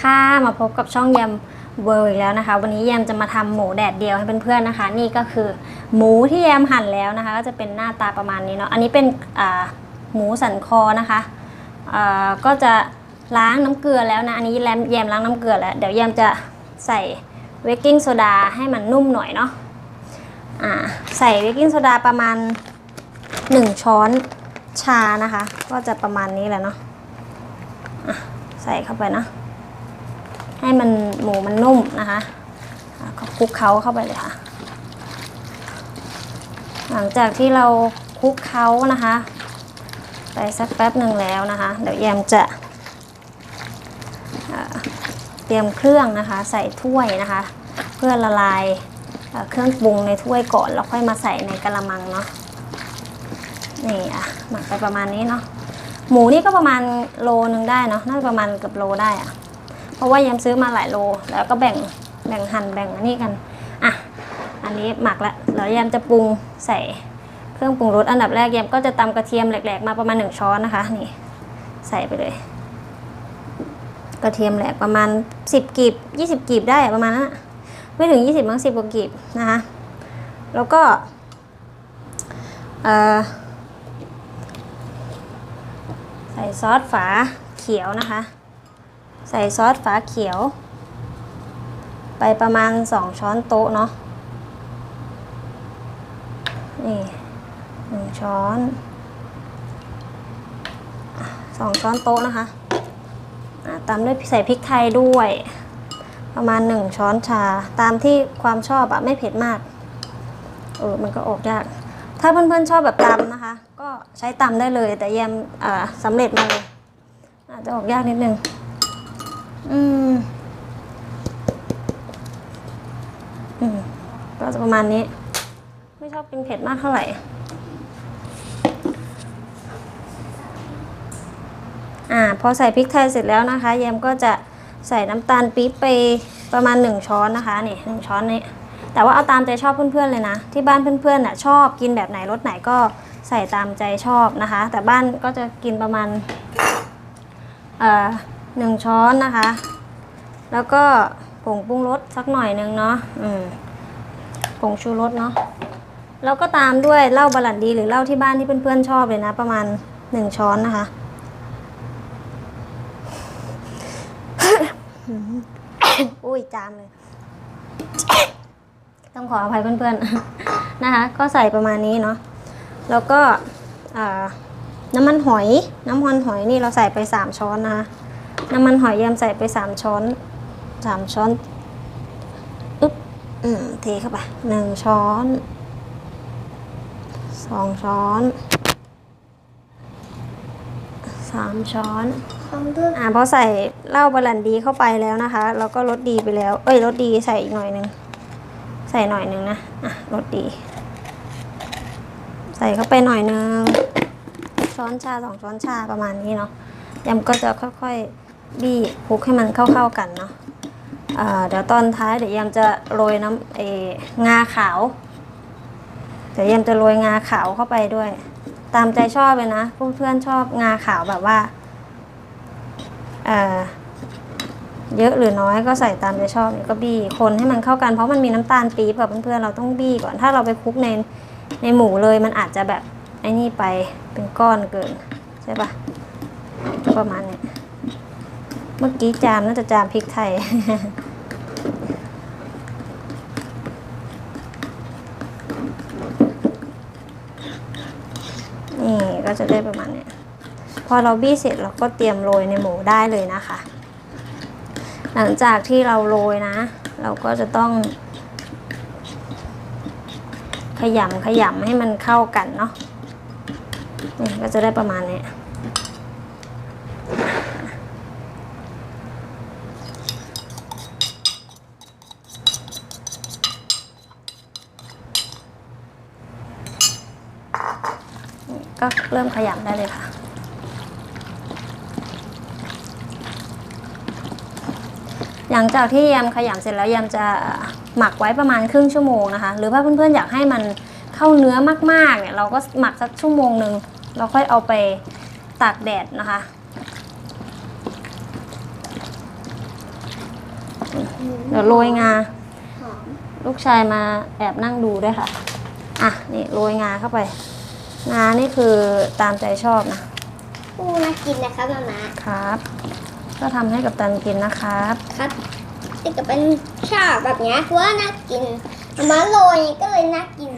ค่ะมาพบกับช่องยำเวิร์อีกแล้วนะคะ วันนี้ยำจะมาทำหมูแดดเดียวให้เพื่อนๆนะคะ นี่ก็คือหมูที่ยำหั่นแล้วนะคะ ก็จะเป็นหน้าตาประมาณนี้เนาะอันนี้เป็นหมูสันคอนะคะก็จะล้างน้ำเกลือแล้วนะอันนี้แยมแยมล้างน้ำเกลือแล้วเดี๋ยวยำจะใส่เวกกิ้งโซดาให้มันนุ่มหน่อยเนาะใส่เวกกิ้งโซดาประมาณ 1 ช้อนชานะคะ ก็จะประมาณนี้แหละเนาะอะใส่เข้าไปเนาะ ให้มันหมูมันนุ่มนะคะก็คลุกเคล้าเข้าไปเลยค่ะ หลังจากที่เราคลุกเคล้านะคะ ไปสักแป๊บหนึ่งแล้วนะคะ เดี๋ยวแยมจะเตรียมเครื่องนะคะ ใส่ถ้วยนะคะ เพื่อละลายเอ่อเครื่องปรุงในถ้วยก่อนแล้วค่อยมาใส่ในกระมังเนาะนี่อะหมักไปประมาณนี้เนาะหมูนี่ก็ประมาณโลนึงได้เนาะน่าจะประมาณเกือบโลได้อะ เพราะว่ายำซื้อมาหลายโล แล้วก็แบ่งแบ่งหั่นแบ่งอันนี้กันอะอันนี้หมักแล้วแล้วยำจะปรุงใส่เครื่องปรุงรสอันดับแรกยำก็จะตำกระเทียมแหลกๆมาประมาณหนึ่งช้อนนะคะนี่ใส่ไปเลย กระเทียมแหลกประมาณสิบกีบยี่สิบกีบได้ประมาณนั้นไม่ถึงยี่สิบมั้งสิบกว่ากีบนะคะแล้วก็ใส่ซอสฝาเขียวนะคะ ใส่ซอสฝาเขียว ไปประมาณ 2 ช้อนโต๊ะเนาะนี่หนึ่งช้อนสองช้อนโต๊ะนะคะตามด้วยใส่พริกไทยด้วย ประมาณ1ช้อนชา ตามที่ความชอบอะไม่เผ็ดมาก เออ มันก็ออกยาก ถ้าเพื่อนๆชอบแบบตำนะคะ ก็ใช้ตำได้เลย แต่แยมอ่าสำเร็จมาเลยอาจจะออกยากนิดนึง อืมอืมก็จะประมาณนี้ ไม่ชอบกินเผ็ดมากเท่าไหร่อ่าพอใส่พริกไทยเสร็จแล้วนะคะแยมก็จะใส่น้ำตาลปี๊บไปประมาณ 1 ช้อนนะคะนี่หนึ่งช้อนนี้แต่ว่าเอาตามใจชอบเพื่อนๆเลยนะ ที่บ้านเพื่อนๆน่ะชอบกินแบบไหนรสไหนก็ใส่ตามใจชอบนะคะ แต่บ้านก็จะกินประมาณเอ่อ หนึ่งช้อนนะคะ แล้วก็ผงปรุงรสสักหน่อยหนึ่งเนาะผงชูรสเนาะ แล้วก็ตามด้วยเหล้าบาลันดีหรือเหล้าที่บ้านที่เพื่อนๆชอบเลยนะ ประมาณหนึ่งช้อนนะคะอุ้ยจามเลย ต้องขออภัยเพื่อนๆนะคะ ก็ใส่ประมาณนี้เนาะ แล้วก็น้ำมันหอย น้ำมันหอยนี่เราใส่ไป3ช้อนนะคะ น้ำมันหอยยำใส่ไป3ช้อน3ช้อนอึ๊บอืมเทเข้าไปหนึ่งช้อนสองช้อนสามช้อนของเพื่อนอ่าพอใส่เหล้าบาลันดีเข้าไปแล้วนะคะแล้วก็รสดีไปแล้ว เอ้ยรสดีใส่อีกหน่อยหนึ่งใส่หน่อยหนึ่งนะอะรสดี ใส่เข้าไปหน่อยหนึ่งช้อนชาสองช้อนชาประมาณนี้เนาะยำก็จะค่อยๆ บี้คลุกให้มันเข้าๆกันเนาะเดี๋ยวตอนท้ายเดี๋ยวยำจะโรยน้ำเองาขาว เดี๋ยวยำจะโรยงาขาวเข้าไปด้วย ตามใจชอบเลยนะเพื่อนๆชอบงาขาวแบบว่าเเยอะหรือน้อยก็ใส่ตามใจชอบนี่ก็บี้คนให้มันเข้ากัน เพราะมันมีน้ำตาลปี๊บกับเพื่อนๆเราต้องบี้ก่อนถ้าเราไปคลุกในในหมูเลยมันอาจจะแบบไอ้นี่ไปเป็นก้อนเกินใช่ปะประมาณเนี้ย เมื่อกี้จามน่าจะจามพริกไทย นี่ก็จะได้ประมาณนี้พอเราบี้เสร็จเราก็เตรียมโรยในหมูได้เลยนะคะ หลังจากที่เราโรยนะ เราก็จะต้อง ขยำขยำให้มันเข้ากันเนาะนี่ก็จะได้ประมาณนี้ ก็เริ่มขยำได้เลยค่ะ หลังจากที่ยำขยำเสร็จแล้วยำจะหมักไว้ประมาณครึ่งชั่วโมงนะคะ หรือว่าเพื่อนๆอยากให้มันเข้าเนื้อมากๆเนี่ยเราก็หมักสักชั่วโมงหนึ่งเราค่อยเอาไปตากแดดนะคะเดี๋ยวโรยงาหอมลูกชายมาแอบนั่งดูด้วยค่ะ อะ นี่โรยงาเข้าไป งานี่คือตามใจชอบนะปูน่ากินนะครับมาม่าครับ ก็ทำให้กับตันกินนะครับ ครับติดกับเป็นชาแบบเนี้ยคือว่าน่ากินมาม่าโรยก็เลยน่ากิน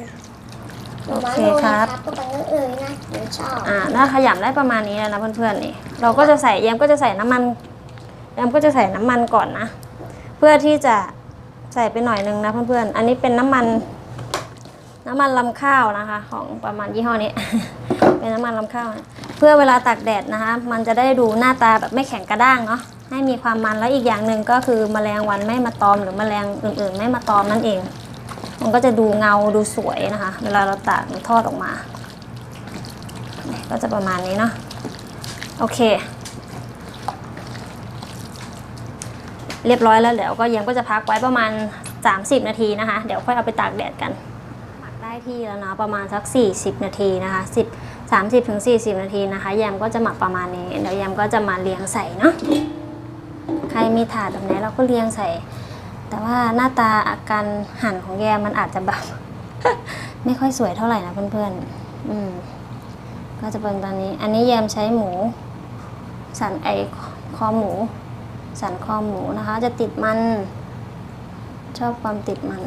โอเคครับก็เป็นเออน่ากินชอบอ่าถ้าขยำได้ประมาณนี้แล้วนะเพื่อนๆนี่ เราก็จะใส่แยมก็จะใส่น้ำมันแยมก็จะใส่น้ำมันก่อนนะ เพื่อที่จะใส่ไปหน่อยนึงนะเพื่อนๆ อันนี้เป็นน้ำมัน น้ำมันลำข้าวนะคะ ของประมาณยี่ห้อนี้ เป็นน้ำมันลำข้าวนะเพื่อเวลาตากแดดนะคะ มันจะได้ดูหน้าตาแบบไม่แข็งกระด้างเนาะให้มีความมันแล้วอีกอย่างหนึ่งก็คือแมลงวันไม่มาตอมหรือแมลงอื่น ๆ ไม่มาตอมนั่นเอง มันก็จะดูเงาดูสวยนะคะ เวลาเราตากมันทอดออกมา ก็จะประมาณนี้เนาะโอเค เรียบร้อยแล้วเดี๋ยวก็ยังก็จะพักไว้ประมาณ 30 นาทีนะคะ เดี๋ยวค่อยเอาไปตากแดดกัน ได้ที่แล้วนะประมาณสัก 40 นาทีนะคะ10 30ถึง40 นาทีนะคะแยมก็จะหมักประมาณนี้เดี๋ยวแยมก็จะมาเรียงใส่เนาะใครมีถาดแบบไหนเราก็เรียงใส่ แต่ว่าหน้าตาอาการหั่นของแยมมันอาจจะแบบไม่ค่อยสวยเท่าไหร่นะเพื่อนๆอืมก็จะเป็นตอนนี้ อันนี้แยมใช้หมู สันไอคอหมู สันคอหมูนะคะ จะติดมัน ชอบความติดมัน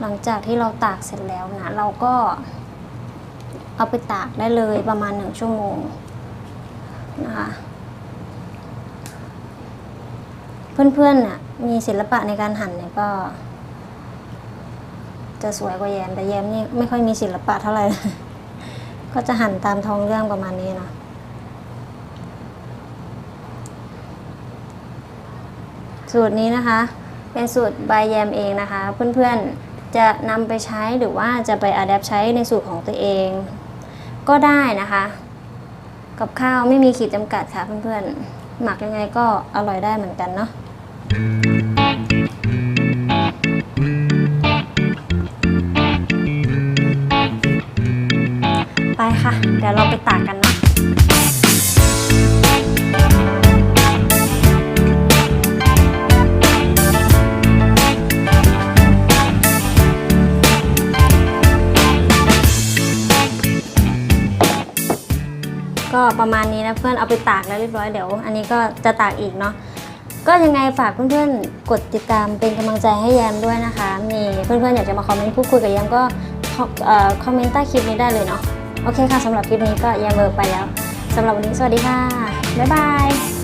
หลังจากที่เราตากเสร็จแล้วนะ เราก็เอาไปตากได้เลยประมาณหนึ่งชั่วโมงนะคะเพื่อนๆน่ะมีศิลปะในการหั่นเนี่ยก็ จะสวยกว่าแยมแต่แยมนี่ไม่ค่อยมีศิลปะเท่าไหร่ ก็จะหั่นตามท้องเรื่องประมาณนี้นะสูตรนี้นะคะ เป็นสูตรใบแยมเองนะคะ เพื่อนๆ จะนำไปใช้หรือว่าจะไปอัดแอปใช้ในสูตรของตัวเอง ก็ได้นะคะ กับข้าวไม่มีขีดจำกัดค่ะเพื่อนๆ หมักยังไงก็อร่อยได้เหมือนกันเนาะไปค่ะ เดี๋ยวเราไปตากกันนะ ประมาณนี้นะเพื่อนเอาไปตากแล้วเรียบร้อยเดี๋ยว อันนี้ก็จะตากอีกเนาะก็ยังไงฝากเพื่อนๆกดติดตามเป็นกำลังใจให้แยมด้วยนะคะ มีเพื่อนๆอยากจะมาคอมเมนต์พูดคุยกับแยมก็คอมเมนต์ใต้คลิปนี้ได้เลยเนาะโอเคค่ะสำหรับคลิปนี้ก็แยมเบอร์ไปแล้วสำหรับวันนี้สวัสดีค่ะบ๊ายบาย